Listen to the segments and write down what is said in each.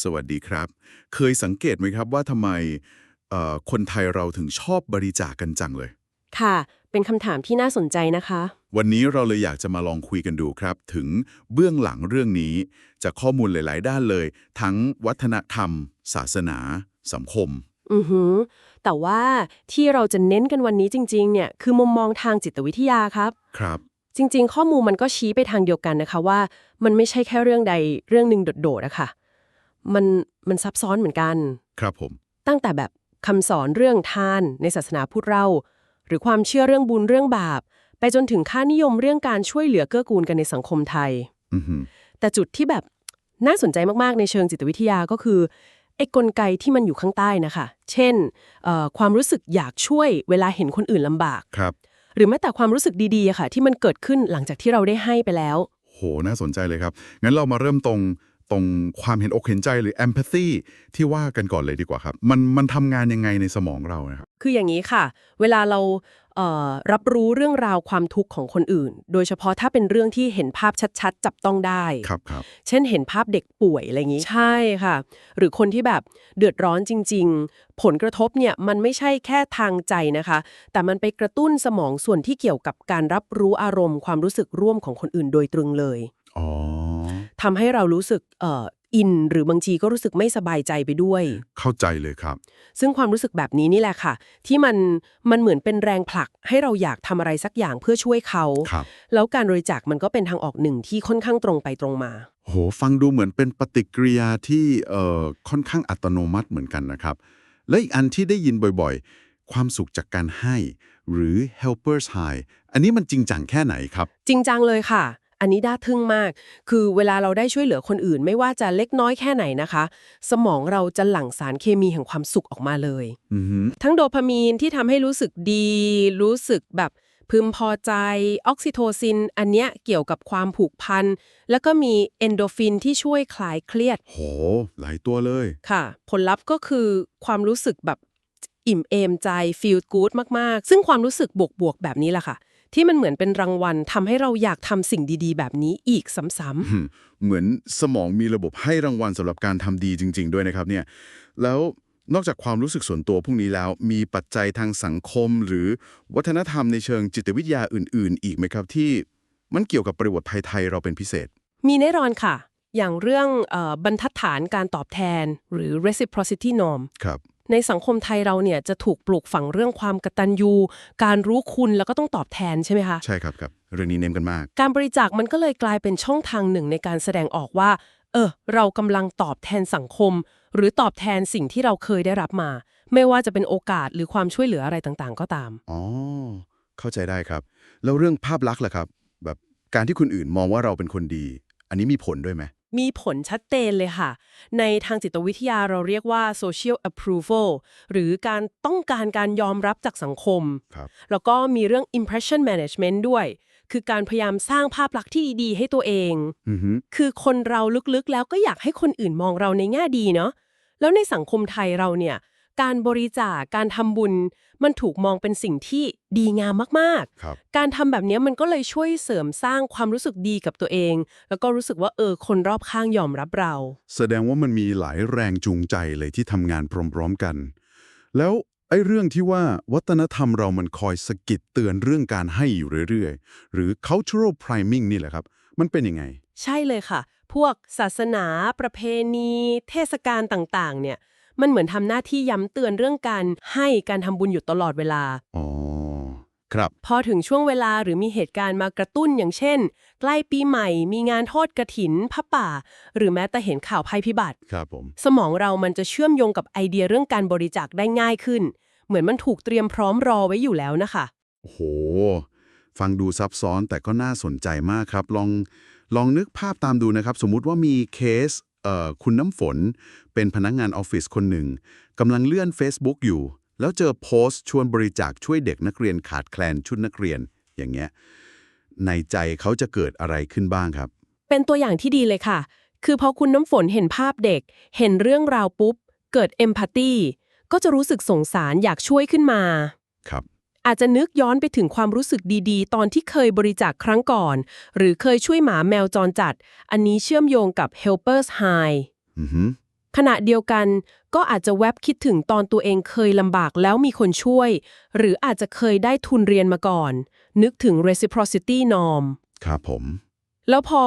สวัสดีครับ เคยสังเกตไหมครับว่าทำไมเอ่อคนไทยเราถึงชอบบริจาคกันจังเลย ค่ะ เป็นคำถามที่น่าสนใจนะคะ วันนี้เราเลยอยากจะมาลองคุยกันดูครับ ถึงเบื้องหลังเรื่องนี้ จากข้อมูลหลาย ๆ ด้านเลย ทั้งวัฒนธรรม ศาสนา สังคม อือหือ แต่ว่าที่เราจะเน้นกันวันนี้จริง ๆ เนี่ย คือมุมมองทางจิตวิทยาครับ ครับ จริง ๆ ข้อมูลมันก็ชี้ไปทางเดียวกันนะคะว่า มันไม่ใช่แค่เรื่องใดเรื่องหนึ่งโดดๆอะค่ะ มันมันซับซ้อนเหมือนกัน ครับผม ตั้งแต่แบบคำสอนเรื่องทานในศาสนาพุทธเรา หรือความเชื่อเรื่องบุญเรื่องบาป ไปจนถึงค่านิยมเรื่องการช่วยเหลือเกื้อกูลกันในสังคมไทย อือหือแต่จุดที่แบบน่าสนใจมากๆในเชิงจิตวิทยาก็คือไอ้กลไกที่มันอยู่ข้างใต้นะคะ เช่นเอ่อความรู้สึกอยากช่วยเวลาเห็นคนอื่นลำบาก ครับ หรือแม้แต่ความรู้สึกดีๆอะค่ะ ที่มันเกิดขึ้นหลังจากที่เราได้ให้ไปแล้ว โห น่าสนใจเลยครับ งั้นเรามาเริ่มตรง ตรงความเห็นอกเห็นใจหรือ empathy ที่ว่ากันก่อนเลยดีกว่าครับ มันมันทำงานยังไงในสมองเรานะครับ คืออย่างนี้ค่ะ เวลาเราเอ่อรับรู้เรื่องราวความทุกข์ของคนอื่น โดยเฉพาะถ้าเป็นเรื่องที่เห็นภาพชัดๆ จับต้องได้ ครับครับเช่นเห็นภาพเด็กป่วยอะไรอย่างนี้ ใช่ค่ะ หรือคนที่แบบเดือดร้อนจริง ๆ ผลกระทบเนี่ยมันไม่ใช่แค่ทางใจนะคะ แต่มันไปกระตุ้นสมองส่วนที่เกี่ยวกับการรับรู้อารมณ์ความรู้สึกร่วมของคนอื่นโดยตรึงเลย อ๋อ ทำให้เรารู้สึกเอ่ออินหรือบางทีก็รู้สึกไม่สบายใจไปด้วย เข้าใจเลยครับ ซึ่งความรู้สึกแบบนี้นี่แหละค่ะ ที่มันมันเหมือนเป็นแรงผลัก ให้เราอยากทำอะไรสักอย่างเพื่อช่วยเขาครับแล้วการบริจาคมันก็เป็นทางออกหนึ่งที่ค่อนข้างตรงไปตรงมา โหฟังดูเหมือนเป็นปฏิกิริยาที่เอ่อค่อนข้างอัตโนมัติเหมือนกันนะครับ และอีกอันที่ได้ยินบ่อยๆ ความสุขจากการให้ หรือ helpers high อันนี้มันจริงจังแค่ไหนครับ จริงจังเลยค่ะ อันนี้น่าทึ่งมาก คือเวลาเราได้ช่วยเหลือคนอื่น ไม่ว่าจะเล็กน้อยแค่ไหนนะคะ สมองเราจะหลั่งสารเคมีแห่งความสุขออกมาเลยอือหือทั้งโดพามีนที่ทำให้รู้สึกดี รู้สึกแบบพึมพอใจ ออกซิโทซิน อันเนี้ยเกี่ยวกับความผูกพัน แล้วก็มีเอนโดฟินที่ช่วยคลายเครียด โห หลายตัวเลย ค่ะ ผลลัพธ์ก็คือความรู้สึกแบบอิ่มเอมใจ feel good มาก ๆ ซึ่งความรู้สึกบวก ๆ แบบนี้แหละค่ะ ที่มันเหมือนเป็นรางวัลทำให้เราอยากทำสิ่งดีๆ แบบนี้อีกซ้ำอืมเหมือนสมองมีระบบให้รางวัลสำหรับการทำดีจริง ๆ ด้วยนะครับเนี่ยแล้วนอกจากความรู้สึกส่วนตัวพวกนี้แล้ว มีปัจจัยทางสังคม หรือวัฒนธรรมในเชิงจิตวิทยาอื่น ๆ อีกไหมครับ ที่มันเกี่ยวกับบริบทไทยๆเราเป็นพิเศษๆมีแน่นอนค่ะ อย่างเรื่องเออบรรทัดฐานการตอบแทนหรือ reciprocity norm ครับ ในสังคมไทยเราเนี่ยจะถูกปลูกฝังเรื่องความกตัญญู การรู้คุณแล้วก็ต้องตอบแทนใช่ไหมคะใช่ครับครับเรื่องนี้เน้นกันมาก การบริจาคมันก็เลยกลายเป็นช่องทางหนึ่งในการแสดงออกว่า เออ เรากำลังตอบแทนสังคม หรือตอบแทนสิ่งที่เราเคยได้รับมา ไม่ว่าจะเป็นโอกาสหรือความช่วยเหลืออะไรต่างๆ ก็ตามอ๋อเข้าใจได้ครับ แล้วเรื่องภาพลักษณ์ล่ะครับ แบบการที่คนอื่นมองว่าเราเป็นคนดี อันนี้มีผลด้วยไหม มีผลชัดเจนเลยค่ะ ในทางจิตวิทยาเราเรียกว่า social approval หรือการต้องการการยอมรับจากสังคมครับแล้วก็มีเรื่อง impression management ด้วย คือการพยายามสร้างภาพลักษณ์ที่ดีๆให้ตัวเองอือฮึคือคนเราลึกๆแล้วก็อยากให้คนอื่นมองเราในแง่ดีเนาะแล้วในสังคมไทยเราเนี่ย การบริจาคการทำบุญ มันถูกมองเป็นสิ่งที่ดีงามมากครับ ๆ การทำแบบเนี้ยมันก็เลยช่วยเสริมสร้างความรู้สึกดีกับตัวเอง แล้วก็รู้สึกว่าเออคนรอบข้างยอมรับเรา แสดงว่ามันมีหลายแรงจูงใจเลยที่ทำงานพร้อมๆกัน แล้วไอ้เรื่องที่ว่าวัฒนธรรมเรามันคอยสะกิดเตือนเรื่องการให้อยู่เรื่อยๆ หรือ cultural priming นี่แหละครับ มันเป็นยังไง ใช่เลยค่ะ พวกศาสนา ประเพณี เทศกาลต่างๆ เนี่ย มันเหมือนทำหน้าที่ย้ำเตือนเรื่องการให้การทำบุญอยู่ตลอดเวลา อ๋อ ครับ พอถึงช่วงเวลาหรือมีเหตุการณ์มากระตุ้นอย่างเช่น ใกล้ปีใหม่ มีงานทอดกระถินพระป่า หรือแม้แต่เห็นข่าวภัยพิบัติ ครับผม สมองเรามันจะเชื่อมโยงกับไอเดียเรื่องการบริจาคได้ง่ายขึ้น เหมือนมันถูกเตรียมพร้อมรอไว้อยู่แล้วนะคะ โอ้โห ฟังดูซับซ้อนแต่ก็น่าสนใจมากครับ ลอง ลองนึกภาพตามดูนะครับ สมมุติว่ามีเคสเอ่อ คุณน้ำฝน เป็นพนักงานออฟฟิศคนหนึ่งกำลังเลื่อน Facebook อยู่ แล้วเจอโพสต์ชวนบริจาคช่วยเด็กนักเรียนขาดแคลนชุดนักเรียน อย่างเงี้ยในใจเขาจะเกิดอะไรขึ้นบ้างครับ เป็นตัวอย่างที่ดีเลยค่ะ คือพอคุณน้ำฝนเห็นภาพเด็ก เห็นเรื่องราวปุ๊บ เกิดเอมพัตตีก็จะรู้สึกสงสารอยากช่วยขึ้นมา ครับ อาจจะนึกย้อนไปถึงความรู้สึกดีๆ ตอนที่เคยบริจาคครั้งก่อน หรือเคยช่วยหมาแมวจรจัด อันนี้เชื่อมโยงกับ helpers high อือหือขณะเดียวกันก็อาจจะแวบคิดถึงตอนตัวเองเคยลำบากแล้วมีคนช่วย หรืออาจจะเคยได้ทุนเรียนมาก่อน นึกถึง reciprocity norm ครับผม แล้วพอ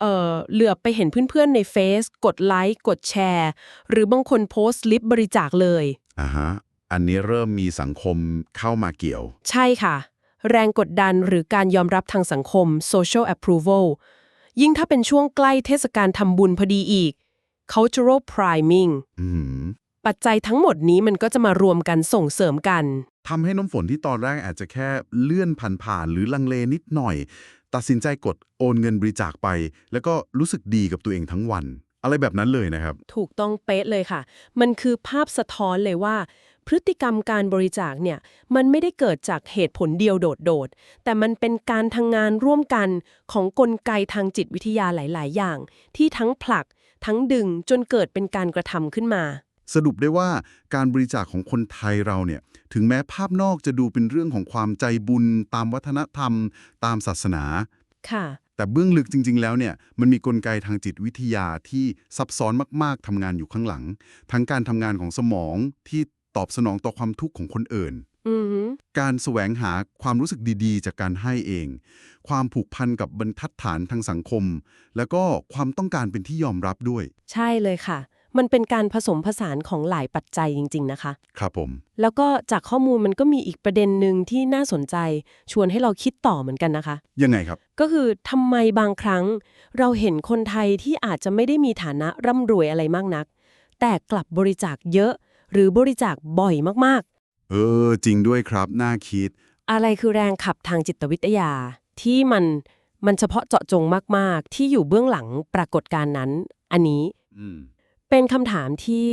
เอ่อเหลือบไปเห็นเพื่อนๆ ในเฟซกดไลค์ กดแชร์ หรือบางคนโพสต์ลิปบริจาคเลยอ่าฮะ อันนี้เริ่มมีสังคมเข้ามาเกี่ยว ใช่ค่ะ แรงกดดันหรือการยอมรับทางสังคม social approval ยิ่งถ้าเป็นช่วงใกล้เทศกาลทำบุญพอดีอีก cultural priming อืมปัจจัยทั้งหมดนี้มันก็จะมารวมกันส่งเสริมกัน ทำให้น้ำฝนที่ตอนแรกอาจจะแค่เลื่อนผ่านๆหรือลังเลนิดหน่อย ตัดสินใจกดโอนเงินบริจาคไป แล้วก็รู้สึกดีกับตัวเองทั้งวัน อะไรแบบนั้นเลยนะครับ ถูกต้องเป๊ะเลยค่ะ มันคือภาพสะท้อนเลยว่า พฤติกรรมการบริจาคเนี่ยมันไม่ได้เกิดจากเหตุผลเดียวโดดๆ แต่มันเป็นการทำงานร่วมกันของกลไกทางจิตวิทยาหลาย ๆ อย่าง ที่ทั้งผลัก ทั้งดึงจนเกิดเป็นการกระทำขึ้นมา สรุปได้ว่าการบริจาคของคนไทยเราเนี่ยถึงแม้ภาพนอกจะดูเป็นเรื่องของความใจบุญ ตามวัฒนธรรม ตามศาสนา ค่ะ แต่เบื้องลึกจริง ๆ แล้วเนี่ยมันมีกลไกทางจิตวิทยาที่ซับซ้อนมากๆทำงานอยู่ข้างหลัง ทั้งการทำงานของสมองที่ ตอบสนองต่อความทุกข์ของคนอื่นอือหือการแสวงหาความรู้สึกดีๆ จากการให้เอง ความผูกพันกับบรรทัดฐานทางสังคม แล้วก็ความต้องการเป็นที่ยอมรับด้วย ใช่เลยค่ะ มันเป็นการผสมผสานของหลายปัจจัยจริง ๆ นะคะ ครับผม แล้วก็จากข้อมูลมันก็มีอีกประเด็นหนึ่งที่น่าสนใจ ชวนให้เราคิดต่อเหมือนกันนะคะ ยังไงครับ ก็คือทำไมบางครั้ง เราเห็นคนไทยที่อาจจะไม่ได้มีฐานะร่ำรวยอะไรมากนัก แต่กลับบริจาคเยอะ หรือบริจาคบ่อยมากเออ จริงด้วยครับ น่าคิดๆอะไรคือแรงขับทางจิตวิทยา ที่มันมันเฉพาะเจาะจงมาก ๆ ที่อยู่เบื้องหลังปรากฏการณ์นั้น อันนี้อืมเป็นคำถามที่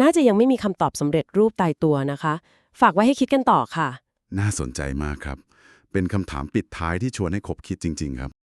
น่าจะยังไม่มีคำตอบสำเร็จรูปตายตัวนะคะ ฝากไว้ให้คิดกันต่อค่ะ น่าสนใจมากครับ เป็นคำถามปิดท้ายที่ชวนให้คบคิดจริง ๆ ครับ